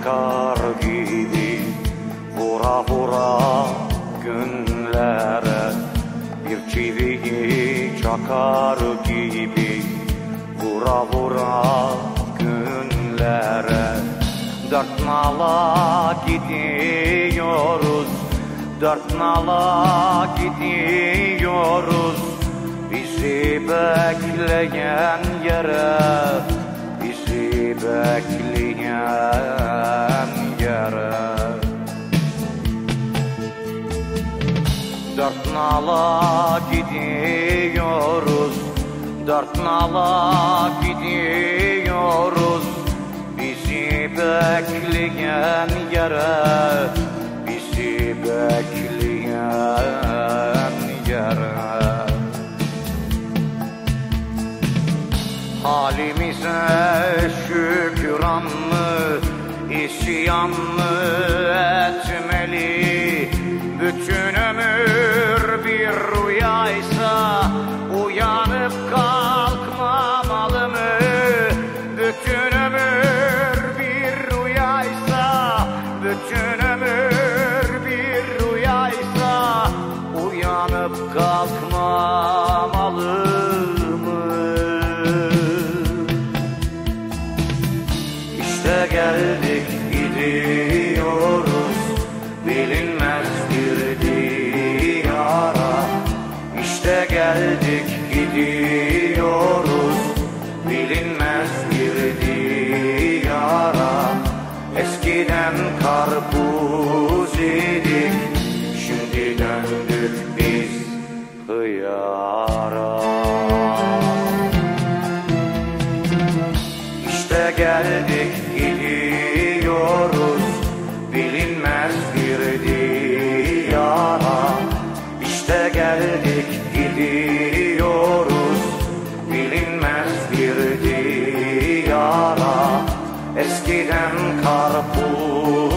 akar gibi Vura vura günlere. Bir çiviyi çakar gibi Vura vura günlere. Dört nala gidiyoruz Dört nala gidiyoruz. Bizi bekleyen yere Bizi bekleyen yere Dört nala gidiyoruz Dört nala gidiyoruz. Bizi bekleyen yere Bizi bekleyen yere Halimize şükran mı, isyan mı etmeli? Bütün ömür bir rüyaysa uyanıp kalkmamalı mı? Bütün ömür bir rüyaysa, bütün ömür bir rüyaysa uyanıp kalkmamalı mı? İşte geldik gidiyoruz. Bilinmez bir diyara. İşte geldik gidiyoruz. Bilinmez bir diyara. Eskiden karpuz idik şimdi döndük biz hıyara geldik gidiyoruz bilinmez bir diyara. Eskiden karpuz